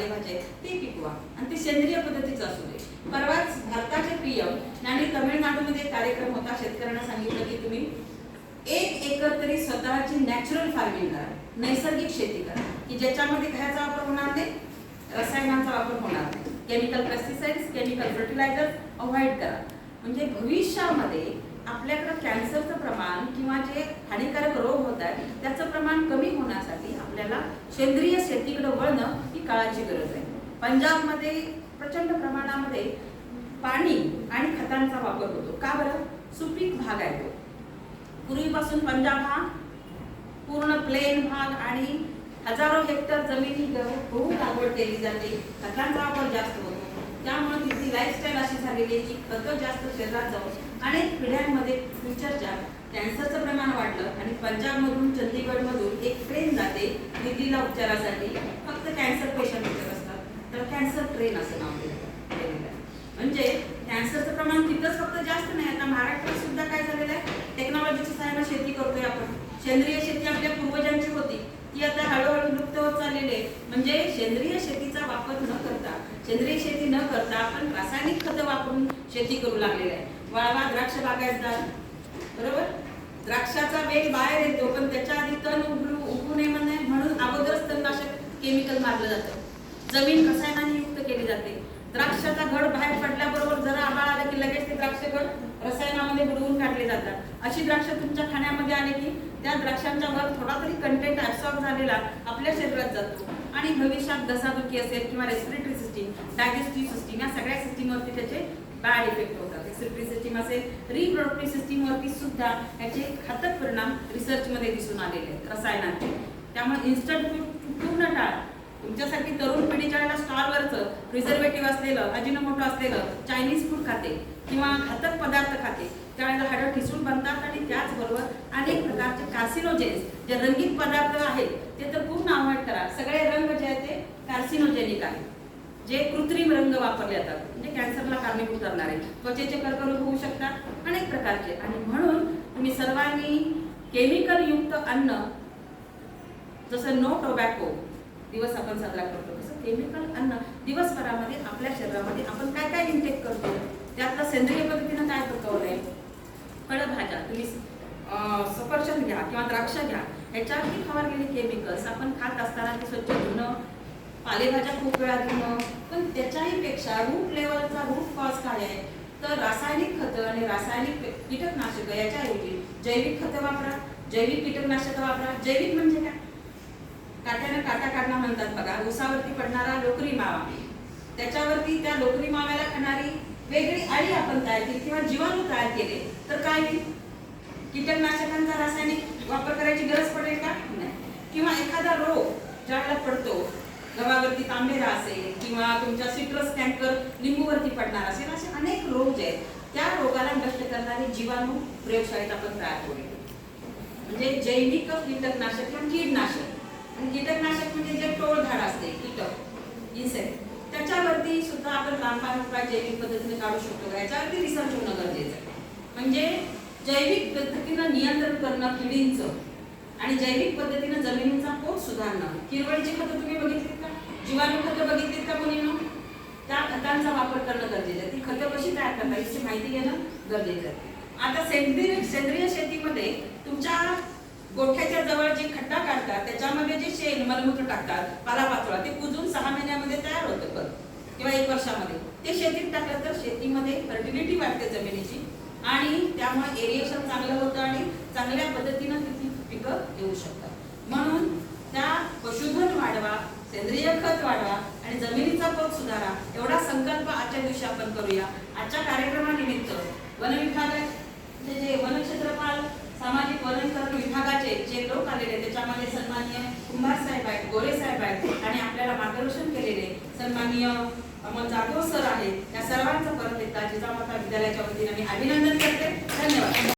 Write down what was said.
पालेभाज्या आहेत ते पिकवा. आणि ते सेंद्रिय पद्धतीचं असू दे. परवाच भारताचे पीएम आणि तमिळनाडूमध्ये कार्यक्रम होता. शेतकऱ्यांना सांगितलं की तुम्ही एक एकर तरी स्वतःची नॅचरल फार्मिंग करा. नैसर्गिक शेती करा. की ज्याच्यामध्ये खायचा वापर होणार नाही रसायनांचा वापर होणार नाही. Chemical pesticides chemical fertiliser avoid करा. म्हणजे भविष्यामध्ये आपल्याकडं कॅन्सरचं प्रमाण किंवा जे हानिकारक रोग होत आहेत त्याचं आपल्याला सेंद्रिय शेतीकडे वळणं ही काळाची गरज आहे. पंजाबमध्ये प्रचंड प्रमाणामध्ये पाणी आणि खतांचा वापर होतो. का बरं? सुपीक भाग आहे तो. पूर्वीपासून पंजाब हा पूर्ण प्लेन भाग आणि हजारो हेक्टर जमिनी गहू लागवड केली जाते. खतांचा वापर जास्त होतो. त्यामुळे तिथली लाईफस्टाईल अशी झालेली आहे की खतं जास्त शरीरात जाऊन अनेक पिढ्यांमध्ये फ्युचरच्या कॅन्सरचं प्रमाण वाढलं आणि पंजाबमधून चंदीगडमधून एक ट्रेन जाते दिल्लीला उपचारासाठी. फक्त कॅन्सर पेशंट उपचार असतात तर कॅन्सर ट्रेन असं नाव दिलेलं म्हणजे कॅन्सरचं प्रमाण तिथंच फक्त जास्त नाही. आता महाराष्ट्रात सुद्धा काय झालेलं आहे? टेक्नॉलॉजीच्या सहाय्याने शेती करतोय आपण. सेंद्रिय शेती आपल्या पूर्वजांची होती. ती आता हळूहळू लुप्त होत चाललेली आहे. म्हणजे सेंद्रिय शेतीचा वापर न करता सेंद्रिय शेती न करता आपण रासायनिक खतं वापरून शेती करू लागलेले आहे. वाळवा द्राक्ष बागायतदार. बरोबर? द्राक्षाचा वेग बाहेर येतो पण त्याच्या आधी तण उघडू उगू नये म्हणून अगोदरच तणनाशक केमिकल मारलं जातं. जमीन रसायनाने युक्त केली जाते. द्राक्षाचा घड बाहेर पडल्याबरोबर जरा आबाळ आला की लगेच ते द्राक्ष घड रसायनामध्ये बुडवून काढले जातात. अशी द्राक्ष तुमच्या खाण्यामध्ये आले की त्या द्राक्षांच्या वर थोडा तरी कंटेंट ऍब्सॉर्ब झालेला आपल्या शरीरात जातो. आणि भविष्यात घसादुखी असेल किंवा रेस्पिरेटरी सिस्टीम डायजेस्टिव्ह सिस्टीम या सगळ्या सिस्टीमवरती त्याचे बॅड इफेक्ट होतात. रेस्पिरेटरी सिस्टीम असेल रिप्रोडक्टिव्ह सिस्टीमवरती सुद्धा याचे घातक परिणाम रिसर्चमध्ये दिसून आलेले आहेत रसायनांचे. त्यामुळे इन्स्टंट फूड पूर्ण टाळा. तुमच्यासाठी तरुण पिढीच्या वेळेला स्टॉलवरचं प्रिझर्वेटिव्ह असलेलं अजिनोमोटो असलेलं चायनीज फूड खाते किंवा घातक पदार्थ खाते त्यावेळेला हाडं ठिसून बनतात आणि त्याचबरोबर अनेक प्रकारचे कार्सिनोजेन्स जे रंगीत पदार्थ आहेत ते तर पूर्ण अवॉइड करा. सगळे रंग जे आहेत ते कार्सिनोजेनिक आहेत. जे कृत्रिम रंग वापरले जातात म्हणजे कॅन्सरला कारणीभूत करणारे त्वचेचे कर्करोग होऊ शकतात अनेक प्रकारचे. आणि म्हणून तुम्ही सर्वांनी केमिकल युक्त अन्न जसं नो टोबॅको दिवस आपण साजरा करतो तसं केमिकल अन्न दिवसभरामध्ये आपल्या शरीरामध्ये आपण काय काय इंटेक करतो? त्यातलं सेंद्रिय पद्धतीनं काय पिकवलंय फळभाज्या. तुम्ही सफरचंद घ्या किंवा द्राक्ष घ्या. ह्याच्यावरती फवारलेले केमिकल्स आपण खात असताना ते स्वच्छ धुणं पालेभाज्या खूप वेळा घेणं पण त्याच्याही पेक्षा रूट लेवलचा रूट कॉज काय आहे? तर रासायनिक खतं आणि रासायनिक कीटकनाशक याच्याऐवजी जैविक खतं वापरा. जैविक कीटकनाशकं वापरा. जैविक म्हणजे काय? काट्यानं काटा काढणं म्हणतात बघा. उसावरती पडणारा लोकरी मावा. त्याच्यावरती त्या लोकरी माव्याला खाणारी वेगळी आळी आपण तयार केली किंवा जीवाणू तयार केले तर काय होईल? कीटकनाशकांचा रासायनिक वापर करायची गरज पडेल का? नाही. किंवा एखादा रोग ज्यावेळेला पडतो गव्हावरती तांबेरा असेल किंवा तुमच्या सिट्रस टँकर लिंबूवरती पडणार असेल असे अनेक रोग जे आहेत त्या रोगाला नष्ट करणारे जीवाणू प्रयोगशाळेत आपण तयार करू म्हणजे जैविक कीटकनाशक किंवा कीडनाशक आणि कीटकनाशक म्हणजे जे टोळ झाड असते कीटक इन्सेक्ट त्याच्यावरती सुद्धा आपण रामबाण उपाय जैविक पद्धतीने काढू शकतो. का? याच्यावरती रिसर्च होणं गरजेचं आहे. म्हणजे जैविक पद्धतीनं नियंत्रण करणं किडींचं आणि जैविक पद्धतीनं जमिनीचा पोत सुधारणं. किरवळीची खतं तुम्ही बघितली? जीवाणू खतं बघितलीत का मुलीनं? त्या खतांचा वापर करणं गरजेचं आहे. ती खतं कशी तयार करतात याची माहिती घेणं गरजेचं आहे. आता सेंद्रिय सेंद्रिय शेतीमध्ये तुमच्या गोठ्याच्या जवळ जे खड्डा काढतात त्याच्यामध्ये जे शेण मलमूत्र टाकतात पालापाचोळा ते कुजून सहा महिन्यामध्ये तयार होतं पण किंवा एक वर्षामध्ये. ते शेतीत टाकलं तर शेतीमध्ये फर्टिलिटी वाढते जमिनीची आणि त्यामुळे एरिएशन चांगलं होतं आणि चांगल्या पद्धतीनं तिथे पिकं येऊ शकतात म्हणून त्या पशुधन वाढवा सेंद्रिय खत वाढवा आणि जमिनीचा पोत सुधारा एवढा संकल्प आजच्या दिवशी आपण करूया. आजच्या कार्यक्रमानिमित्त वन विभाग जे वनक्षेत्रपाल सामाजिक वनीकरण विभागाचे जे लोक आलेले त्याच्यामध्ये सन्माननीय कुंभार साहेब आहेत गोरे साहेब आहेत आणि आपल्याला मार्गदर्शन केलेले सन्माननीय अमोल जाधव सर आहेत. या सर्वांचं परत एकदा जिजामाता विद्यालयाच्या वतीने मी अभिनंदन करते. धन्यवाद.